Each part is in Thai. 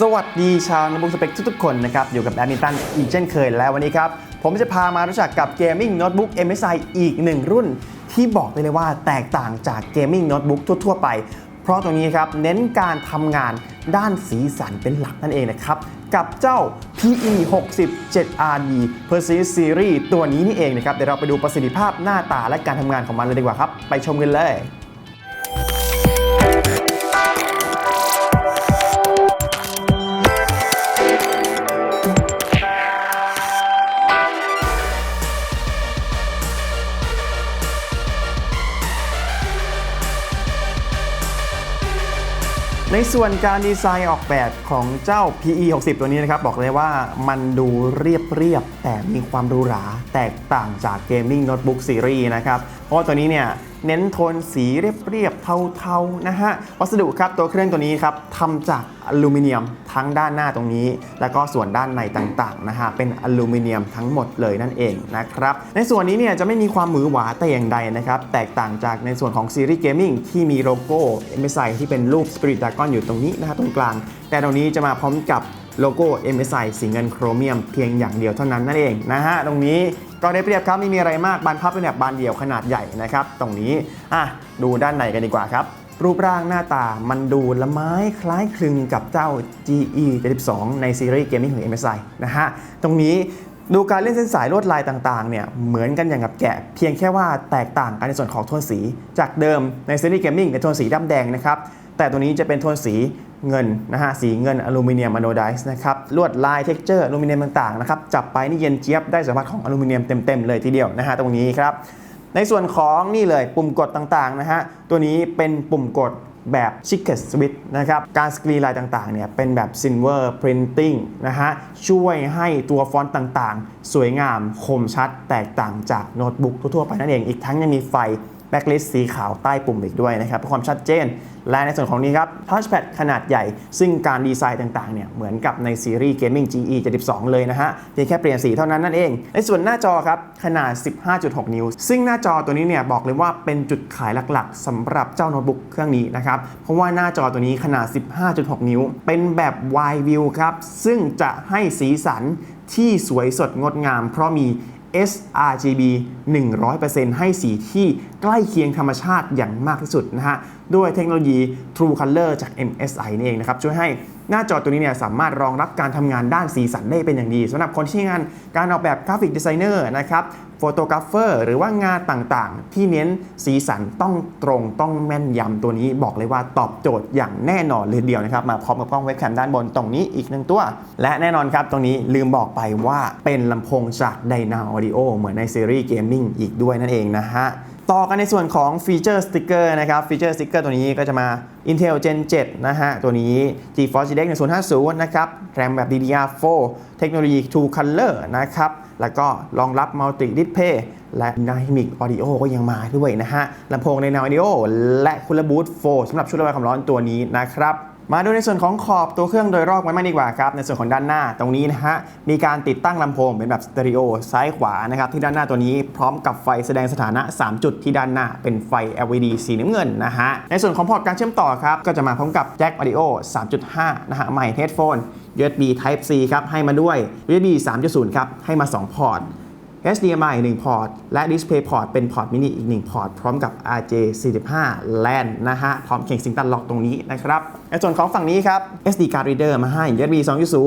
สวัสดีชาวนักบุกสเปกทุกๆคนนะครับ อยู่กับแอดมินตันอีกเช่นเคยแล้ววันนี้ครับ ผมจะพามารู้จักกับเกมมิ่งโน้ตบุ๊ก MSI อีกหนึ่งรุ่น ที่บอกได้เลยว่าแตกต่างจากเกมมิ่งโน้ตบุ๊กทั่วๆไป เพราะตรงนี้ครับ เน้นการทำงานด้านสีสันเป็นหลักนั่นเองนะครับ กับเจ้า PE 6 7 RD p e r s i s Series ตัวนี้นี่เองนะครับ เดี๋ยวเราไปดูประสิทธิภาพหน้าตาและการทำงานของมันเลยดีกว่าครับ ไปชมกันเลย ในส่วนการดีไซน์ออกแบบของเจ้า PE 60ตัวนี้นะครับ บอกเลยว่ามันดูเรียบเรียบแต่มีความหรูหรา แตกต่างจากเกมมิ่งโน้ตบุ๊กซีรีส์นะครับ เพราะว่าตัวนี้เนี่ยเน้นโทนสีเรียบๆเทาๆนะฮะ วัสดุครับตัวเครื่องตัวนี้ครับทำจากอลูมิเนียมทั้งด้านหน้าตรงนี้ แล้วก็ส่วนด้านในต่างๆนะฮะเป็นอลูมิเนียมทั้งหมดเลยนั่นเองนะครับ ในส่วนนี้เนี่ยจะไม่มีความหมือหวาแต่อย่างใดนะครับ แตกต่างจากในส่วนของซีรีส์เกมมิ่งที่มีโลโก้ MSI ที่เป็นรูป Spirit Dragon อยู่ตรงนี้นะฮะตรงกลาง แต่ตรงนี้จะมาพร้อมกับ โลโก้ MSI สีเงินโครเมียมเพียงอย่างเดียวเท่านั้นนั่นเองนะฮะตรงนี้ก็ได้เปรียบครับไม่มีอะไรมากบานพับเป็นแบบบานเดี่ยวขนาดใหญ่นะครับ ตรงนี้อะดูด้านในกันดีกว่าครับ รูปร่างหน้าตามันดูละไม้คล้ายคลึงกับเจ้า GE 72ในซีรีส์เกมมิ่งของ MSI นะฮะตรงนี้ดูการเล่นเส้นสายลวดลายต่างๆ เนี่ย เหมือนกันอย่างกับแกะ เพียงแค่ว่าแตกต่างกันในส่วนของโทนสี จากเดิมในซีรีส์เกมมิ่งในโทนสีดำแดงนะครับ แต่ตัวนี้จะเป็นโทนสีเงินนะฮะสีเงินอลูมิเนียมอะโนไดส์นะครับลวดลายเท็กเจอร์อลูมิเนียมต่างๆนะครับจับไปนี่เย็นเจี๊ยบได้สัมผัสของอลูมิเนียมเต็มๆเลยทีเดียวนะฮะตรงนี้ครับในส่วนของนี่เลยปุ่มกดต่างๆนะฮะตัวนี้เป็นปุ่มกดแบบ c h i c k e t Switch นะครับ การสกรีนลายต่างๆ เนี่ยเป็นแบบ Silver Printing นะฮะ ช่วยให้ตัวฟอนต์ต่างๆ สวยงาม คมชัด แตกต่างจากโน้ตบุ๊กทั่วๆ ไปนั่นเอง อีกทั้งยังมีไฟ แบ็กลิสสีขาวใต้ปุ่มอีกด้วยนะครับเพื่อความชัดเจน และในส่วนของนี้ครับ Touchpad ขนาดใหญ่ ซึ่งการดีไซน์ต่างๆเนี่ยเหมือนกับในซีรีส์ Gaming GE 72 เลยนะฮะเพียงแค่เปลี่ยนสีเท่านั้นนั่นเอง ในส่วนหน้าจอครับขนาด 15.6 นิ้ว ซึ่งหน้าจอตัวนี้เนี่ยบอกเลยว่าเป็นจุดขายหลักๆสำหรับเจ้าโน้ตบุ๊กเครื่องนี้นะครับเพราะว่าหน้าจอตัวนี้ขนาด 15.6 นิ้ว เป็นแบบ Wide View ครับซึ่งจะให้สีสันที่สวยสดงดงาม เพราะมี sRGB 100%ให้สีที่ใกล้เคียงธรรมชาติอย่างมากที่สุดนะฮะด้วยเทคโนโลยี True Color จาก MSI นี่เองนะครับช่วยให้หน้าจอตัวนี้เนี่ยสามารถรองรับการทำงานด้านสีสันได้เป็นอย่างดีสำหรับคนที่งานการออกแบบกราฟิกดีไซเนอร์นะครับ โฟโตกราฟเฟอร์หรือว่างานต่างๆ ที่เน้นสีสันต้องตรงต้องแม่นยำตัวนี้บอกเลยว่าตอบโจทย์อย่างแน่นอนเลยเดียวนะครับ มาพร้อมกับกล้องเว็บแคมด้านบนตรงนี้อีกหนึ่งตัว และแน่นอนครับตรงนี้ลืมบอกไปว่าเป็นลำโพงจาก Dyna Audio เหมือนในซีรีส์เกมมิ่งอีกด้วยนั่นเองนะฮะต่อกันในส่วนของฟีเจอร์สติกเกอร์นะครับฟีเจอร์สติกเกอร์ตัวนี้ก็จะมา Intel Gen 7 นะฮะ ตัวนี้ GeForce GTX 1050 นะครับ แรมแบบ DDR4 เทคโนโลยี True Color นะครับ แล้วก็รองรับ Multi Display และ Dynamic Audio ก็ยังมาด้วยนะฮะลำโพงใน Now Audio และ Cooler Boost 4สำหรับชุดระบายความร้อนตัวนี้นะครับมาดูในส่วนของขอบตัวเครื่องโดยรอบกันมากดีกว่าครับในส่วนของด้านหน้าตรงนี้นะฮะมีการติดตั้งลำโพงเป็นแบบสเตอริโอซ้ายขวานะครับที่ด้านหน้าตัวนี้พร้อมกับไฟแสดงสถานะ 3 จุดที่ด้านหน้าเป็นไฟ LED สีน้ำเงินนะฮะในส่วนของพอร์ตการเชื่อมต่อครับก็จะมาพร้อมกับแจ็ค Audio 3.5 นะฮะใหม่ Headphone USB Type C ครับให้มาด้วย USB 3.0 ครับให้มา 2 พอร์ต HDMI 1 พอร์ต และ Display Port เป็นพอร์ตมินิอีก 1 พอร์ต พร้อมกับ RJ45 LAN นะฮะ พร้อมเข่งซิงตันล็อกตรงนี้นะครับในส่วนของฝั่งนี้ครับ SD card reader มาให้ USB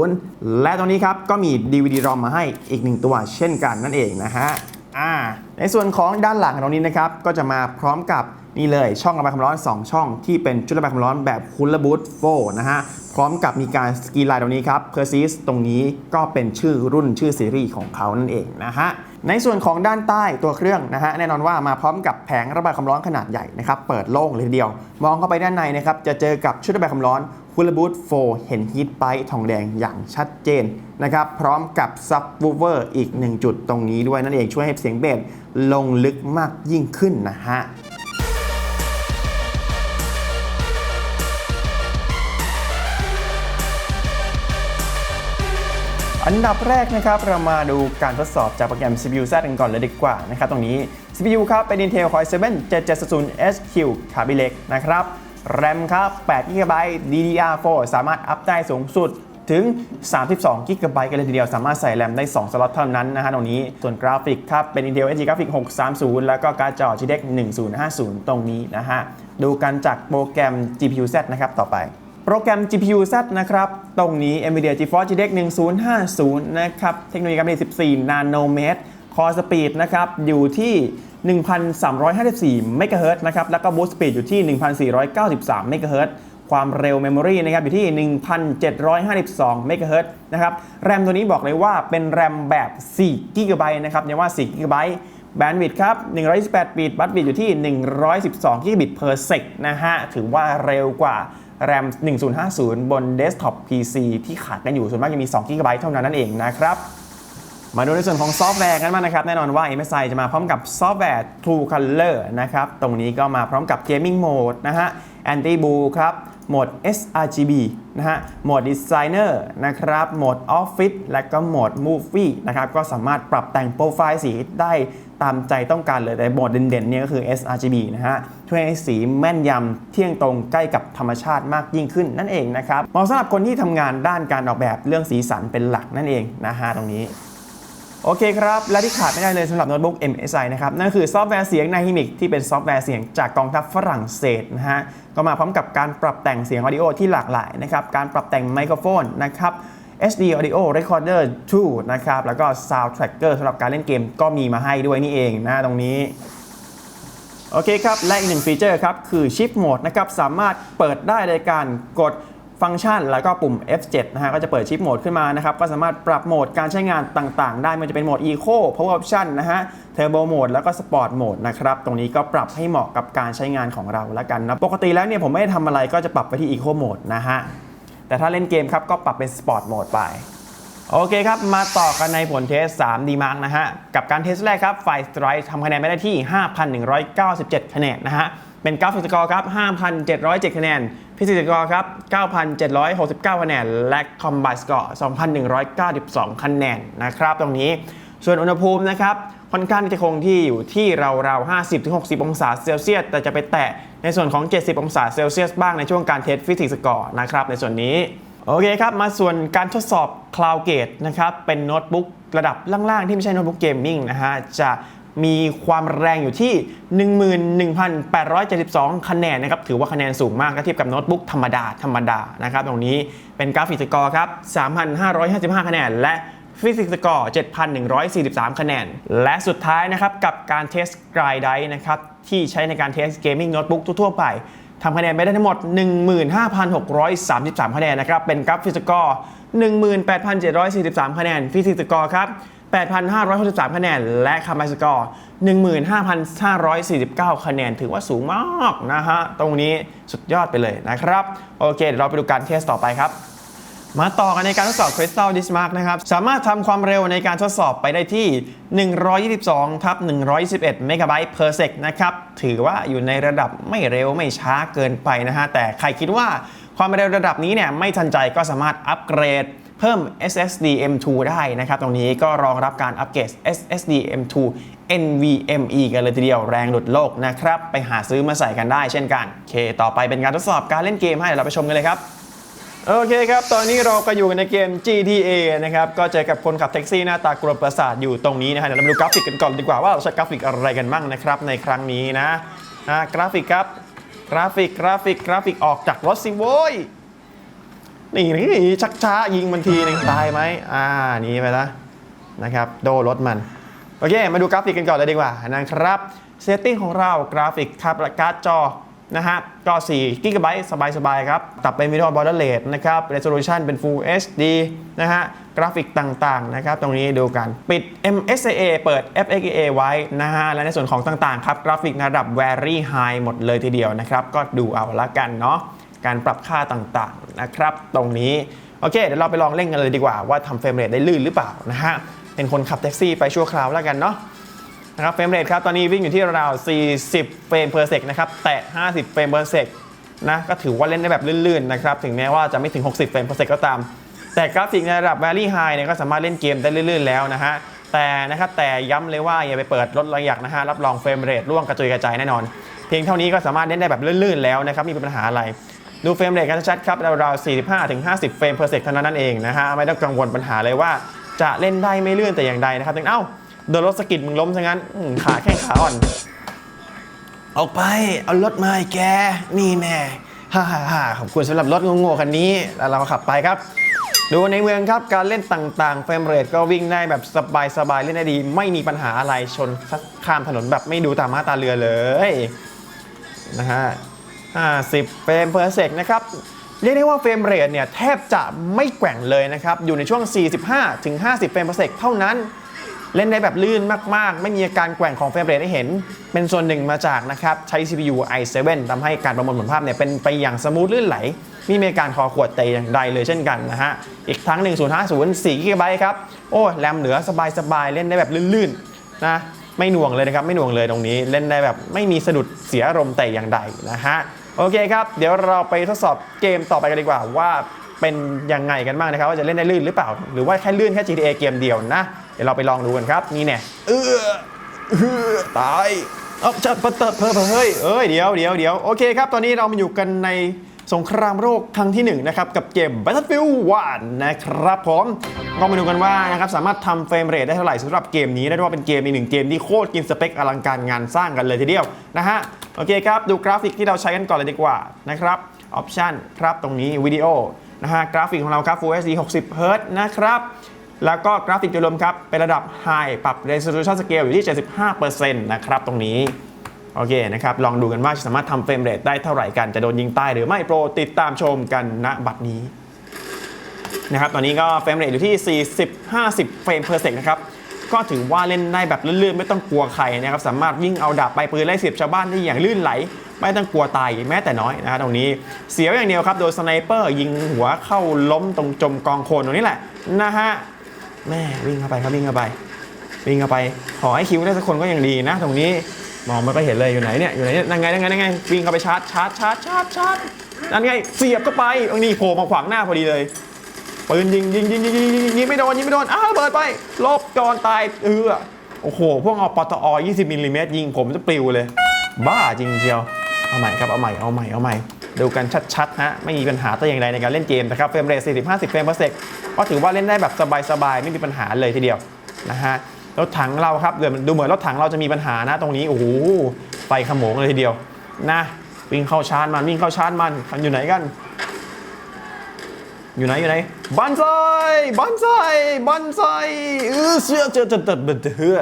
2.0 และตรงนี้ครับ ก็มี DVD ROM มาให้อีก 1 ตัวเช่นกันนั่นเองนะฮะ อ่าในส่วนของด้านหลังตรงนี้นะครับก็จะมาพร้อมกับนี่เลยช่องระบายความร้อน 2 ช่องที่เป็นชุดระบายความร้อนแบบ Cooler Boost 4นะฮะพร้อมกับมีการสกีไลน์ตรงนี้ครับ Persist ตรงนี้ก็เป็นชื่อรุ่นชื่อซีรีส์ของเขานั่นเองนะฮะในส่วนของด้านใต้ตัวเครื่องนะฮะแน่นอนว่ามาพร้อมกับแผงระบายความร้อนขนาดใหญ่นะครับเปิดโล่งเลยทีเดียว มองเข้าไปด้านในนะครับจะเจอกับชุดระบายความร้อน Cooler Boost 4เห็นฮีทไปทองแดงอย่างชัดเจนนะครับ พร้อมกับซับวูเวอร์อีก 1 จุดตรงนี้ด้วยนั่นเองช่วยให้เสียงเบสลงลึกมากยิ่งขึ้นนะฮะอันดับแรกนะครับเรามาดูการทดสอบจากโปรแกรม CPU Z กันก่อนเลยดีกว่านะครับตรงนี้ CPU ครับเป็น Intel Core i7 7700 SQ Kaby Lake นะครับ แรมครับ8 GB DDR4 สามารถอัพได้สูงสุดถึง 32 g b กันเลยทีเดียว สามารถใส่แรมได้ 2 สล็อตเท่านั้นนะฮะตรงนี้ ส่วนกราฟิกครับเป็น Intel HD Graphics 630 แล้วก็การ์ดจอ GTX 1050 ตรงนี้นะฮะ ดูกันจากโปรแกรม GPU Z นะครับต่อไป โปรแกรม GPU Z นะครับ ตรงนี้ NVIDIA GeForce GTX 1050 นะครับ เทคโนโลยีการผลิต14 นาโนเมตร คอสปีดนะครับ อยู่ที่ 1,354เมกะเฮิรตซ์นะครับ แล้วก็บูสต์สปีดอยู่ที่ 1,493เมกะเฮิรตซ์ความเร็วเมมโมรีนะครับอยู่ที่ 1,752เมกะเฮิรตซ์นะครับ แรมตัวนี้บอกเลยว่าเป็นแรมแบบ4กิกะไบต์นะครับเรียว่า4กิกะไบต์แบนด์วิดต์ครับ 128 บิต บัตบิตอยู่ที่ 112 กิกะบิต per sec นะฮะ ถือว่าเร็วกว่าแรม 1050 บนเดสก์ท็อป PC ที่ขาดกันอยู่ ส่วนมากจะมี2กิกะไบต์เท่านั้นนั่นเองนะครับ มาดูในส่วนของซอฟต์แวร์กันบ้างนะครับ แน่นอนว่า MSI จะมาพร้อมกับซอฟต์แวร์ True Color นะครับ ตรงนี้ก็มาพร้อมกับ Gaming Mode นะฮะ Anti Blue ครับโหมด sRGB นะฮะ โหมด Designer นะครับ โหมด Office และก็โหมด Movie นะครับ ก็สามารถปรับแต่งโปรไฟล์สีได้ตามใจต้องการเลย แต่โหมดเด่นๆเนี่ยก็คือ sRGB นะฮะช่วยให้สีแม่นยำเที่ยงตรงใกล้กับธรรมชาติมากยิ่งขึ้นนั่นเองนะครับ เหมาะสำหรับคนที่ทำงานด้านการออกแบบเรื่องสีสันเป็นหลักนั่นเองนะฮะตรงนี้ โอเคครับ และที่ขาดไม่ได้เลยสำหรับโน้ตบุ๊ก MSI นะครับ นั่นคือซอฟต์แวร์เสียง Nahimic ที่เป็นซอฟต์แวร์เสียงจากกองทัพฝรั่งเศสนะฮะ ก็มาพร้อมกับการปรับแต่งเสียงออดิโอที่หลากหลายนะครับ การปรับแต่งไมโครโฟนนะครับ HD Audio Recorder 2 นะครับ แล้วก็ Sound Tracker สำหรับการเล่นเกมก็มีมาให้ด้วยนี่เองนะตรงนี้โอเคครับ และอีกหนึ่งฟีเจอร์ครับ คือ Shift Mode นะครับ สามารถเปิดได้โดยการกด ฟังก์ชัน แล้วก็ปุ่ม F7 นะฮะก็จะเปิด Shift Mode ขึ้นมานะครับก็สามารถปรับโหมดการใช้งานต่างๆ ได้ไมันจะเป็นโหมด Eco Power Option นะฮะ Turbo Mode แล้วก็ Sport Mode นะครับตรงนี้ก็ปรับให้เหมาะกับการใช้งานของเราแล้วกันนะปกติแล้วเนี่ยผมไม่ได้ทำอะไรก็จะปรับไปที่ Eco Mode นะฮะแต่ถ้าเล่นเกมครับก็ปรับเป็น Sport Mode ไปโอเคครับ มาต่อกันในผลเทส 3D Mark นะฮะ กับการเทสแรกครับไฟ Strike ทำคะแนนไม่ได้ที่ 5,197 คะแนนนะฮะ เป็นกราฟิกสกอร์ครับ 5,707 คะแนน ฟิสิกส์กอร์ครับ 9,769 คะแนน และคอมบ t สกอร์2,192 คะแนนนะครับ ตรงนี้ ส่วนอุณหภูมินะครับ ค่อนข้างที่จะคงที่อยู่ที่ราวๆ 50-60 องศาเซลเซียส แต่จะไปแตะในส่วนของ 70 องศาเซลเซียสบ้างในช่วงการเทสฟิสิกส์กอร์นะครับ ในส่วนนี้ โอเคครับ มาส่วนการทดสอบ Cloud Gate นะครับ เป็นโน้ตบุ๊กระดับล่างๆ ที่ไม่ใช่โน้ตบุ๊กเกมมิ่งนะฮะ จะ มีความแรงอยู่ที่ 11,872 คะแนนนะครับถือว่าคะแนนสูงมากถ้าเทียบกับโน้ตบุ๊กธรรมดาธรรมดานะครับตรงนี้เป็นกราฟิกสกอร์ครับ 3,555 คะแนน และฟิสิกส์สกอร์ 7,143 คะแนน และสุดท้ายนะครับกับการเทสไกรไดนะครับที่ใช้ในการเทสเกมมิ่งโน้ตบุ๊กทั่วไปทำคะแนนไปได้ทั้งหมด 15,633 คะแนนนะครับเป็นกราฟฟิสิกอร์ 18,743 คะแนนฟิสิกส์กอร์ครับ 8,563 คะแนน และคาร์ไมสกอร์ 15,549 คะแนน ถือว่าสูงมากนะฮะ ตรงนี้สุดยอดไปเลยนะครับ โอเค เดี๋ยวเราไปดูการเทสต่อไปครับมาต่อกันในการทดสอบ Crystal Dismark นะครับ สามารถทำความเร็วในการทดสอบไปได้ที่ 122ทับ121เมกะไบต์ per sec นะครับ ถือว่าอยู่ในระดับไม่เร็วไม่ช้าเกินไปนะฮะ แต่ใครคิดว่าความเร็วระดับนี้เนี่ยไม่ทันใจก็สามารถอัปเกรด เพิ่ม SSD M2 ได้นะครับ ตรงนี้ก็รองรับการอัปเกรด SSD M2 NVMe กันเลยทีเดียวแรงหลุดโลกนะครับ ไปหาซื้อมาใส่กันได้เช่นกันโอเค ต่อไปเป็นการทดสอบการเล่นเกมให้เราไปชมกันเลยครับโอเคครับ ตอนนี้เราก็อยู่ในเกม GTA นะครับ ก็เจอกับคนขับแท็กซี่หน้าตากรวประสาทอยู่ตรงนี้นะฮะ เดี๋ยวเรามาดูกราฟิกกันก่อนดีกว่าว่าเราใช้กราฟิกอะไรกันบ้างนะครับในครั้งนี้นะ กราฟิกครับ กราฟิก กราฟิก กราฟิกออกจากรถสิโว้ย นี่นี่ชักช้ายิงมันทีหนึงตายไหมอ่านีไปละนะครับ โดรถมัน โอเค มาดูกราฟิกกันก่อนเลยดีกว่านะครับเซตติ้งของเรากราฟิกครับและการ์ดจอนะฮะก็4 g b สบายๆครับ ตับเป็น Video Border Rate นะครับ Resolution เป็น Full HD นะฮะ กราฟิกต่างๆนะครับ ตรงนี้ดูกัน ปิด MSA เปิด FXA ไว้นะฮะ และในส่วนของต่างๆ ครับ กราฟิกระดับ Very High หมดเลยทีเดียวนะครับ ก็ดูเอาละกันเนาะ การปรับค่าต่างๆนะครับ ตรงนี้ โอเค เดี๋ยวเราไปลองเล่นกันเลยดีกว่า ว่าทำเฟรมเรทได้ลื่นหรือเปล่านะฮะ เป็นคนขับแท็กซี่ไปชั่วคราวแล้วกันเนาะนะครับเฟรมเรทครับตอนนี้วิ่งอยู่ที่ราว 40 เฟรม per sec นะครับแตะ 50 เฟรม per sec นะก็ถือว่าเล่นได้แบบลื่นๆนะครับถึงแม้ว่าจะไม่ถึง 60 เฟรม per sec ก็ตาม แต่กราฟิกในระดับ Very High เนี่ยก็สามารถเล่นเกมได้ลื่นๆแล้วนะฮะแต่นะครับแต่ย้ำเลยว่าอย่าไปเปิดลดระยักนะฮะรับรองเฟรมเรทร่วงกระจุยกระจายแน่นอน เพียงเท่านี้ก็สามารถเล่นได้แบบลื่นๆแล้วนะครับมีปัญหาอะไร ดูเฟรมเรทกันชัดครับราวๆ45ถึง50 เฟรม per sec เท่านั้นนั่นเองนะฮะไม่ต้องกังวลปัญหาเลยว่าจะเล่นได้ไม่เลื่อนแต่อย่างใดนะครับถึงเอ้าโดนรถสกิดมึงล้มซะงั้นขาแข้งขาอ่อน ออกไปเอารถมาให้แกนี่แน่ฮ่าฮ่าฮ่าขอบคุณสำหรับรถโง่ๆคันนี้แล้วเราขับไปครับ ดูในเมืองครับการเล่นต่างๆเฟรมเรทก็วิ่งได้แบบสบายๆเล่นได้ดี ไม่มีปัญหาอะไรชนข้ามถนนแบบไม่ดูตามมาตาเรือเลยนะฮะ 50 เฟรม per sec นะครับ เรียกได้ว่าเฟรมเรทเนี่ยแทบจะไม่แกว่งเลยนะครับ อยู่ในช่วง 45 ถึง 50 เฟรม per sec เท่านั้น เล่นได้แบบลื่นมาก ๆ ไม่มีอาการแกว่งของเฟรมเรทให้เห็น เป็นส่วนหนึ่งมาจากนะครับ ใช้ CPU i7 ทำให้การประมวลผลภาพเนี่ยเป็นไปอย่างสมูทลื่นไหล ไม่มีอาการคอขวดเตยอย่างใดเลยเช่นกันนะฮะ อีกทั้ง 1050 4 GB ครับ โอ้แรมเหลือสบาย ๆ เล่นได้แบบลื่น ๆ นะไม่หน่วงเลยนะครับ ไม่หน่วงเลยตรงนี้เล่นได้แบบไม่มีสะดุดเสียอารมณ์แต่อย่างใดนะฮะ โอเคครับ เดี๋ยวเราไปทดสอบเกมต่อไปกันดีกว่าว่าเป็นยังไงกันบ้างนะครับ ว่าจะเล่นได้ลื่นหรือเปล่า หรือว่าแค่ลื่นแค่ GTA เกมเดียวนะ เดี๋ยวเราไปลองดูกันครับ นี่แน่เออเออตายเอ้าจะเปิดเปิดเพิ่มเฮ้ยเอ้ยเดี๋ยวเดี๋ยวเดี๋ยวโอเคครับ ตอนนี้เรามาอยู่กันในสงครามโลกครั้งที่หนึ่งนะครับกับเกม Battlefield 1นะครับผมก็มาดูกันว่านะครับสามารถทำเฟรมเรทได้เท่าไหร่สำหรับเกมนี้ได้ว่าเป็นเกมอีกหนึ่งเกมที่โคตรกินสเปคอลังการงานสร้างกันเลยทีเดียวนะฮะ โอเคครับ ดูกราฟิกที่เราใช้กันก่อนเลยดีกว่านะครับออปชันครับตรงนี้วิดีโอนะฮะกราฟิกของเราครับ Full HD 60 Hz นะครับแล้วก็กราฟิกโดยรวมครับ เป็นระดับ High ปรับ Resolution Scale อยู่ที่ 75%นะครับตรงนี้ โอเคนะครับ ลองดูกันว่าจะสามารถทำเฟรมเรทได้เท่าไหร่กัน จะโดนยิงตายหรือไม่โปรดติดตามชมกันณบัดนี้นะครับตอนนี้ก็เฟรมเรทอยู่ที่ 40-50 เฟรม per sec นะครับ ก็ถือว่าเล่นได้แบบลื่นๆไม่ต้องกลัวใครนะครับสามารถวิ่งเอาดาบไปปืนไล่เสียบชาวบ้านได้อย่างลื่นไหล ไม่ต้องกลัวตายแม้แต่น้อยนะฮะตรงนี้เสียวอย่างเดียวครับโดนสไนเปอร์ยิงหัวเข้าล้มตรงจมกองโคลนตรงนี้แหละนะฮะแม่วิ่งเข้าไปครับวิ่งเข้าไป วิ่งเข้าไป ขอให้คิวได้สักคนก็ยังดีนะ ตรงนี้มองไม่ค่อยเห็นเลยอยู่ไหนเนี่ยอยู่ไหนเนี่ยนั่งไงนั่งไงนั่งไงวิ่งเข้าไปชาร์จชาร์จชาร์จชาร์จชาร์จนั่นไงเสียบเข้าไปตรงนี้โผล่มาขวางหน้าพอดีเลย ปืนยิงยิงยิงยิงยิงยิงยิงไม่โดนยิงไม่โดนอ้าวระเบิดไปลบก่อนตายเออโอ้โห พวกเอาปตอ 20มิลลิเมตรยิงผมจะปลิวเลย บ้าจริงเชียวเอาใหม่ครับเอาใหม่เอาใหม่เอาใหม่ดูกันชัดๆฮะไม่มีปัญหาแต่อย่างใดในการเล่นเกมนะครับเฟรมเรท40-50เฟรม per sec ก็ถือว่าเล่นได้แบบสบายๆไม่มีปัญหาเลยทีเดียวนะฮะรถถังเราครับเดี๋ยวดูเหมือนรถถังเราจะมีปัญหานะตรงนี้โอ้โหไฟขโมงเลยทีเดียวนะวิ่งเข้าชาร์จมันวิ่งเข้าชาร์จมันมันอยู่ไหนกัน อยู่ไหนอยู่ไหนบันไซบันไซบันไซเออเชื่อเจอเจอเจอเจอเฮือ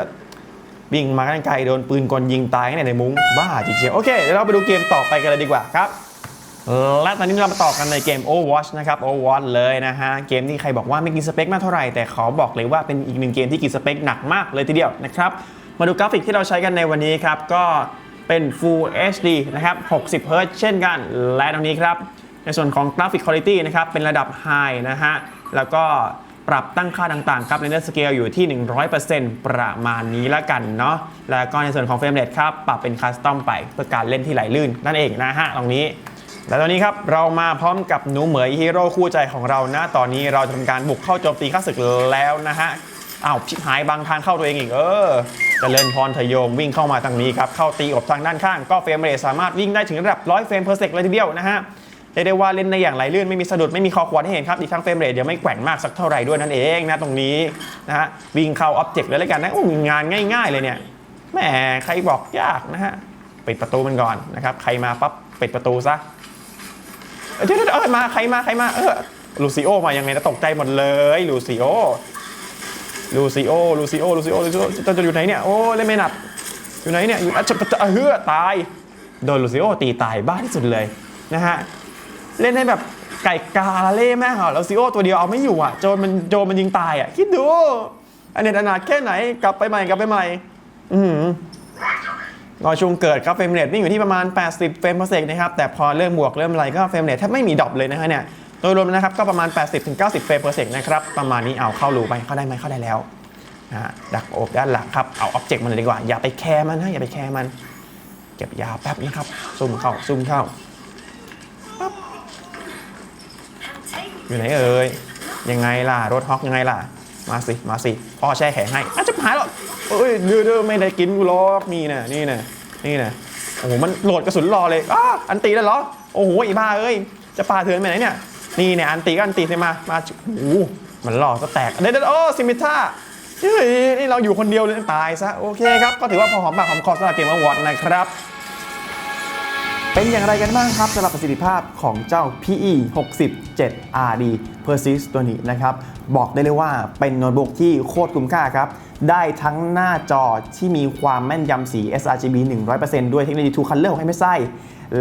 วิ่งมากันไกลโดนปืนกลยิงตายในมุ้งบ้าจริงๆโอเคเดี๋ยวเราไปดูเกมต่อไปกันเลยดีกว่าครับและตอนนี้เรามาต่อกันในเกม Overwatch นะครับ Overwatch เลยนะฮะ เกมที่ใครบอกว่าไม่กินสเปคมากเท่าไหร่ แต่ขอบอกเลยว่าเป็นอีกหนึ่งเกมที่กินสเปคหนักมากเลยทีเดียวนะครับ มาดูกราฟิกที่เราใช้กันในวันนี้ครับ ก็เป็น Full HD นะครับ 60 Hz เช่นกัน และตรงนี้ครับ ในส่วนของกราฟิกคุณภาพนะครับเป็นระดับ High นะฮะแล้วก็ปรับตั้งค่าต่างๆครับ Render Scale อยู่ที่ 100%ประมาณนี้แล้วกันเนาะแล้วก็ในส่วนของเฟรมเรทครับปรับเป็นคัสตอมไปเพื่อการเล่นที่ไหลลื่นนั่นเองนะฮะตรงนี้และตอนนี้ครับเรามาพร้อมกับหนูเหมยฮีโร่คู่ใจของเรานะตอนนี้เราจะทำการบุกเข้าโจมตีข้าศึกแล้วนะฮะอ้าวชิบหายบางทางเข้าตัวเองอีกเออเจริญพรทยมวิ่งเข้ามาทางนี้ครับเข้าตีอบทางด้านข้าง ก็เฟรมเรทสามารถวิ่งได้ถึงระดับ 100 เฟรม per sec เลยทีเดียวนะฮะ เรียกได้ว่าเล่นได้อย่างไหลลื่นไม่มีสะดุดไม่มีคอควรให้เห็นครับอีกทั้งเฟรมเรทเดี๋ยวไม่แกว่งมากสักเท่าไหร่ด้วยนั่นเองนะตรงนี้นะฮะวิ่งเข้าออบเจกต์เลยแล้วกันนะโอ้งานง่ายๆเลยเนี่ยแหมใครบอกยากนะฮะปิดประตูมันก่อนนะครับใครมาปั๊บปิดประตูซะเดี๋ยวเดี๋ยวมาใครมาใครมาเออลูซิโอมายังไงนะตกใจหมดเลยลูซิโอลูซิโอลูซิโอลูซิโอลูซิโอจะจะอยู่ไหนเนี่ยโอ้เล่นไม่หนับอยู่ไหนเนี่ยอยู่อะจะจะเฮือตายโดนลูซิโอตีตายบ้าที่สุดเลยนะฮะ เล่นให้แบบไก่กาเล่แม่เหรอลูซิโอตัวเดียวเอาไม่อยู่อะโจนมันโจนมันยิงตายอะคิดดู อันเนี้อนาถแค่ไหนกลับไปใหม่กลับไปใหม่ อือหือรอช่วงเกิดครับเฟรมเรทวิ่อยู่ที่ประมาณ 80 เฟรม per sec นะครับ แต่พอเริ่มบวกเริ่มอะไรก็เฟรมเรทแทบไม่มีดรอปเลยนะฮะเนี่ยโดยรวมนะครับก็ประมาณ 80-90 เฟรม per sec นะครับ ประมาณนี้เอาเข้ารูไปเข้าได้ไหมเข้าได้แล้วนะฮะดักโอบด้านหลังครับเอาอ็อบเจกต์มันเลยดีกว่า อย่าไปแคร์มันนะอย่าไปแคร์มัน เก็บยาวแป๊บนะครับซุ่มเข้าซุ่มเข้าปั๊บ อยู่ไหนเอ่ยยังไงล่ะรถฮอกยังไงล่ะ มาสิมาสิพ่อแช่แข็งให้อาจจะหายหรอเอ้ยเดือดไม่ได้กินกูหรอกนี่นะนี่นะนี่นะโอ้โหมันโหลดกระสุนรอเลยอ้าอันตีแล้วเหรอโอ้โหอีบ้าเอ้ยจะปาเถื่อนไปไหนเนี่ยนี่เนี่ยอันตีก็อันตีเลยมามาโอ้โหมันหลอก็แตกเดี๋ยวเดี๋ยวโอ้ซิมิท่าเฮ้ยนี่เราอยู่คนเดียวเลยตายซะโอเคครับก็ถือว่าพอหอมปากหอมคอสำหรับเกมอวอร์ดนะครับ เป็นอย่างไรกันบ้างครับสำหรับประสิทธิภาพของเจ้า PE 67 RD Persis ตัวนี้นะครับ บอกได้เลยว่าเป็นโน้ตบุ๊กที่โคตรคุ้มค่าครับ ได้ทั้งหน้าจอที่มีความแม่นยำสี sRGB 100%ด้วยเทคโนโลยี True Color ของ MSI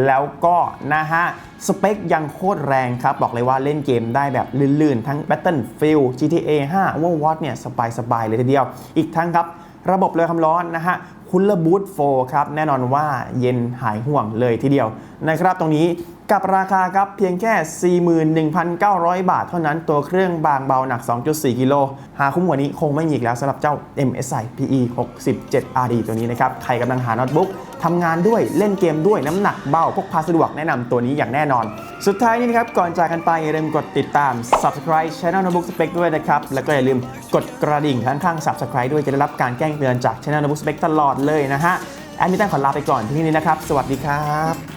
แล้วก็นะฮะ สเปคยังโคตรแรงครับ บอกเลยว่าเล่นเกมได้แบบลื่นๆ ทั้ง Battlefield GTA 5 Overwatch เนี่ยสบายๆเลยทีเดียว อีกทั้งครับ ระบบเลยคำร้อนนะฮะคุณละบูทโฟครับแน่นอนว่าเย็นหายห่วงเลยทีเดียวนะครับตรงนี้ กับราคาครับเพียงแค่ 41,900 บาทเท่านั้นตัวเครื่องบางเบาหนัก 2.4 กิโล หาคุ้มกว่านี้คงไม่มีอีกแล้วสำหรับเจ้า MSI PE 67 RD ตัวนี้นะครับ ใครกำลังหาโน้ตบุ๊กทำงานด้วยเล่นเกมด้วยน้ำหนักเบาพกพาสะดวกแนะนำตัวนี้อย่างแน่นอน สุดท้ายนี้นะครับ ก่อนจากกันไปอย่าลืมกดติดตาม Subscribe Channel Notebook Spec ด้วยนะครับ แล้วก็อย่าลืมกดกระดิ่งข้างๆ Subscribe ด้วยจะได้รับการแจ้งเตือนจาก Channel Notebook Spec ตลอดเลยนะฮะแอนนี่ต้องขอลาไปก่อนที่นี่นะครับ สวัสดีครับ